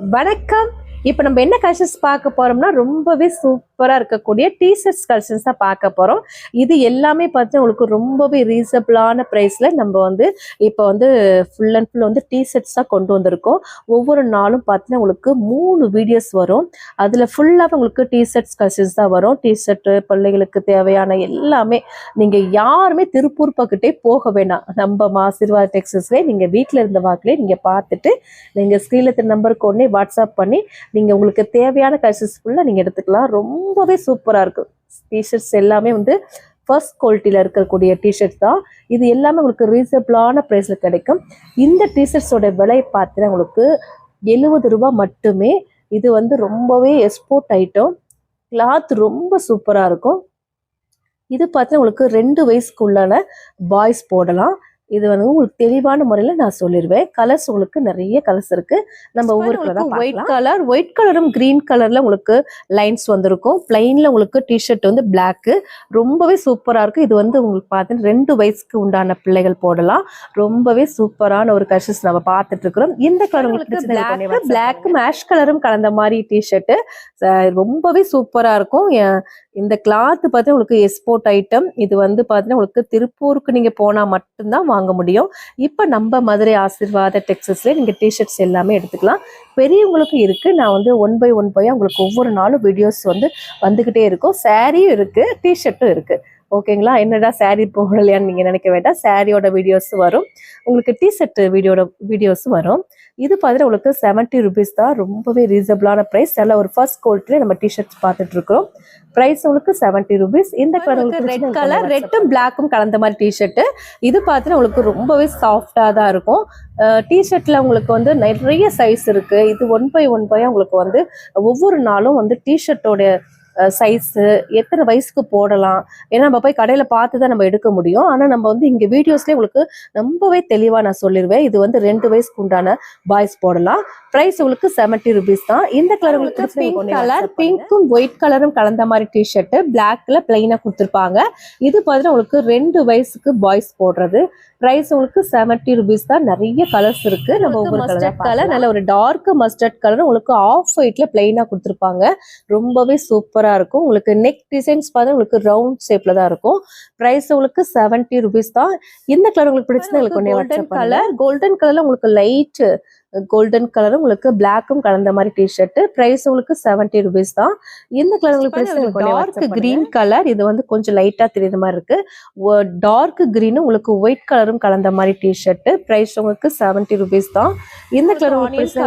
வணக்கம். இப்போ நம்ம என்ன கலெக்ஷன்ஸ் பார்க்க போறோம்னா ரொம்பவே சூப்பராக இருக்கக்கூடிய டிஷர்ட்ஸ் கலெக்ஷன்ஸ் தான் பார்க்க போறோம். இது எல்லாமே பார்த்தீங்கன்னா உங்களுக்கு ரொம்பவே ரீசனபிளான ப்ரைஸ்ல நம்ம வந்து இப்போ வந்து ஃபுல் அண்ட் ஃபுல் வந்து டிஷர்ட்ஸ் தான் கொண்டு வந்திருக்கோம். ஒவ்வொரு நாளும் பார்த்தீங்கன்னா உங்களுக்கு மூணு வீடியோஸ் வரும். அதில் ஃபுல்லாக உங்களுக்கு டிஷர்ட்ஸ் கலெக்ஷன்ஸ் தான் வரும். டிஷர்ட்டு பிள்ளைகளுக்கு தேவையான எல்லாமே நீங்கள் யாருமே திருப்பூர் பக்கத்தே போக வேணாம். நம்ம ஆசீர்வாத் டெக்ஸஸ்லேயே நீங்கள் வீட்டில் இருந்த வாக்கிலே நீங்கள் பார்த்துட்டு நீங்கள் ஸ்க்ரீனில் நம்பருக்கு உடனே வாட்ஸ்அப் பண்ணி நீங்கள் உங்களுக்கு தேவையான கலெக்ஷன்ஸ் ஃபுல்லாக நீங்கள் எடுத்துக்கலாம். ரொம்பவே சூப்பராக இருக்கும். டிஷர்ட்ஸ் எல்லாமே வந்து ஃபர்ஸ்ட் குவாலிட்டியில் இருக்கக்கூடிய டிஷர்ட் தான். இது எல்லாமே உங்களுக்கு ரீசனபிளான ப்ரைஸில் கிடைக்கும். இந்த டிஷர்ட்ஸோட விலை பார்த்தீங்கன்னா உங்களுக்கு எழுபது ரூபாய் மட்டுமே. இது வந்து ரொம்பவே எக்ஸ்போர்ட் ஐட்டம் கிளாத் ரொம்ப சூப்பராக இருக்கும். இது பார்த்தீங்கன்னா உங்களுக்கு ரெண்டு வயசுக்குள்ளான பாய்ஸ் போடலாம். இது வந்து உங்களுக்கு தெளிவான முறையில் நான் சொல்லிடுவேன் கலர்ஸ் உங்களுக்கு நிறைய கலர்ஸ் இருக்கு. நம்ம ஒவ்வொரு கலராக ஒயிட் கலர் ஒயிட் கலரும் கிரீன் கலர்ல உங்களுக்கு லைன்ஸ் வந்திருக்கும். பிளைன்ல உங்களுக்கு டிஷர்ட் வந்து பிளாக்கு ரொம்பவே சூப்பரா இருக்கும் இது வந்து உங்களுக்கு பார்த்தீங்கன்னா ரெண்டு வயசுக்கு உண்டான பிள்ளைகள் போடலாம். ரொம்பவே சூப்பரான ஒரு கலர்ஸ் நம்ம பார்த்துட்டு இருக்கிறோம். இந்த கலர் உங்களுக்கு பிளாக் பிளாக் மேஷ் கலரும் கலந்த மாதிரி டிஷர்ட் ரொம்பவே சூப்பரா இருக்கும். இந்த கிளாத் பார்த்தீங்கன்னா உங்களுக்கு எக்ஸ்போர்ட் ஐட்டம் இது வந்து பார்த்தீங்கன்னா உங்களுக்கு திருப்பூருக்கு நீங்கள் போனால் மட்டும்தான் வாங்க முடியும். இப்போ நம்ம மதுரை ஆசீர்வாத டெக்ஸஸ்லேயே நீங்கள் டிஷர்ட்ஸ் எல்லாமே எடுத்துக்கலாம். பெரியவங்களுக்கு இருக்குது நான் வந்து ஒன் பை ஒன் பை உங்களுக்கு ஒவ்வொரு நாளும் வீடியோஸ் வந்து வந்துக்கிட்டே இருக்கும். சாரியும் இருக்குது டிஷர்ட்டும் இருக்குது ஓகேங்களா? என்னடா saree போடலையான்னு நீங்க நினைக்க வேண்டாம். சாரியோட வீடியோஸ் வரும். உங்களுக்கு டிஷர்ட் வீடியோட வீடியோஸ் வரும். இது பார்த்தீங்கன்னா உங்களுக்கு செவன்ட்டி ருபீஸ் தான். ரொம்பவே ரீசனபிளான ப்ரைஸ் நல்ல ஒரு ஃபர்ஸ்ட் குவாலிட்டியில் நம்ம டிஷர்ட்ஸ் பார்த்துட்டு இருக்கிறோம். ப்ரைஸ் உங்களுக்கு செவன்ட்டி ருபீஸ் இந்த கலர் ரெட் கலர் ரெட்டும் பிளாக்கும் கலந்த மாதிரி டிஷர்ட் இது பார்த்தீங்கன்னா உங்களுக்கு ரொம்பவே சாஃப்டாக தான் இருக்கும். டிஷர்ட்ல உங்களுக்கு வந்து நிறைய சைஸ் இருக்கு. இது ஒன் பை ஒன் பை உங்களுக்கு வந்து ஒவ்வொரு நாளும் வந்து டிஷர்ட்டோட சைஸு எத்தனை வயசுக்கு போடலாம்? ஏன்னா நம்ம போய் கடையில் பார்த்து தான் நம்ம எடுக்க முடியும். ஆனால் நம்ம வந்து இங்கே வீடியோஸ்லேயே உங்களுக்கு ரொம்பவே தெளிவாக நான் சொல்லிடுவேன் இது வந்து ரெண்டு வயசுக்கு உண்டான பாய்ஸ் போடலாம். ப்ரைஸ் உங்களுக்கு செவன்ட்டி ருபீஸ் தான். இந்த கலர் உங்களுக்கு பிங்க் கலர் பிங்க்கும் ஒயிட் கலரும் கலந்த மாதிரி டிஷர்ட் பிளாக்ல பிளைனாக கொடுத்துருப்பாங்க. இது பார்த்தீங்கன்னா உங்களுக்கு ரெண்டு வயசுக்கு பாய்ஸ் போடுறது. ப்ரைஸ் உங்களுக்கு செவன்ட்டி ருபீஸ் தான். நிறைய கலர்ஸ் இருக்கு. நம்ம ஒவ்வொரு கலர் கலர் நல்ல ஒரு டார்க் மஸ்டர்ட் கலர் உங்களுக்கு ஆஃப் ஒயிட்ல பிளைனாக கொடுத்துருப்பாங்க. ரொம்பவே சூப்பரா இருக்கும். உங்களுக்கு நெக் டிசைன்ஸ் பார்த்தா உங்களுக்கு ரவுண்ட் ஷேப்ல தான் இருக்கும். ப்ரைஸ் உங்களுக்கு செவன்ட்டி ருபீஸ் தான். இந்த கலர் உங்களுக்கு பிடிச்சது உங்களுக்கு கோல்டன் கலர் கோல்டன் கலர்ல உங்களுக்கு லைட் கோல்டன் கலரும் உங்களுக்கு பிளாக்கும் கலந்த மாதிரி டிஷர்ட் ப்ரைஸ் உங்களுக்கு செவன்ட்டி ருபீஸ் தான். இந்த கலர் உங்களுக்கு டார்க் கிரீன் கலர் இது வந்து கொஞ்சம் லைட்டா தெரியுற மாதிரி இருக்கு. டார்க் கிரீனும் உங்களுக்கு ஒயிட் கலரும் கலந்த மாதிரி டிஷர்ட் ப்ரைஸ் உங்களுக்கு செவன்ட்டி ருபீஸ் தான். இந்த கலர் உங்களுக்கு